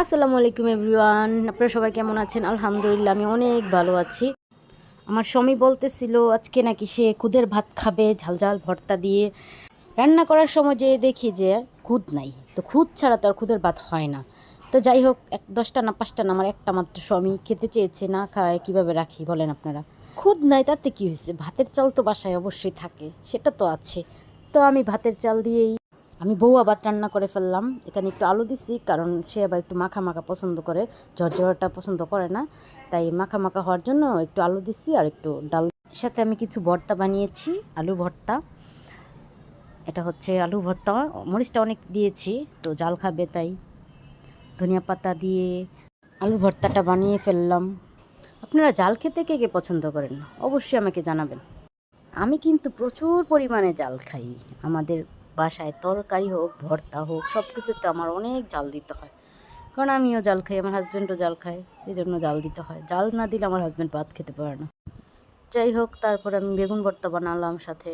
আসসালামু আলাইকুম এভরিওয়ান। আপনারা সবাই কেমন আছেন? আলহামদুলিল্লাহ, আমি অনেক ভালো আছি। আমার স্বামী বলতেছিল, আজকে নাকি সে খুদের ভাত খাবে, ঝাল ঝাল ভর্তা দিয়ে। রান্না করার সময় যে দেখি যে খুদ নাই। তো খুদ ছাড়া তো আর খুদের ভাত হয় না। তো যাই হোক, এক দশটা না পাঁচটা না, আমার একটা মাত্র স্বামী খেতে চেয়েছে, না খাওয়ায় কীভাবে রাখি বলেন আপনারা? খুদ নাই, তাতে কী হয়েছে? ভাতের চাল তো বাসায় অবশ্যই থাকে, সেটা তো আছে। তো আমি ভাতের চাল দিয়েই আমি বউয়া ভাত রান্না করে ফেললাম। এখানে একটু আলু দিছি, কারণ সে আবার একটু মাখা মাখা পছন্দ করে। ঝরঝরটা পছন্দ করে না। তাই মাখা মাখা হওয়ার জন্য একটু আলু দিছি আর একটু ডাল। সাথে আমি কিছু ভর্তা বানিয়েছি, আলু ভর্তা। এটা হচ্ছে আলু ভর্তা। মরিচটা অনেক দিয়েছি, তো জাল খাবে তাই। ধনিয়া পাতা দিয়ে আলু ভর্তাটা বানিয়ে ফেললাম। আপনারা জাল খেতে কে কে পছন্দ করেন? অবশ্যই আমাকে জানাবেন। আমি কিন্তু প্রচুর পরিমাণে জাল খাই। আমাদের বাসায় তরকারি হোক, ভর্তা হোক সব কিছুতে আমার অনেক জাল দিতে হয়। কারণ আমিও জাল খাই, আমার হাজব্যান্ডও জাল খায় এই জন্য জাল দিতে হয়। জাল না দিলে আমার হাজব্যান্ড ভাত খেতে পারে না। যাই হোক, তারপর আমি বেগুন ভর্তা বানালাম সাথে,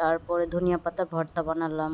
তারপরে ধনিয়া পাতার ভর্তা বানালাম।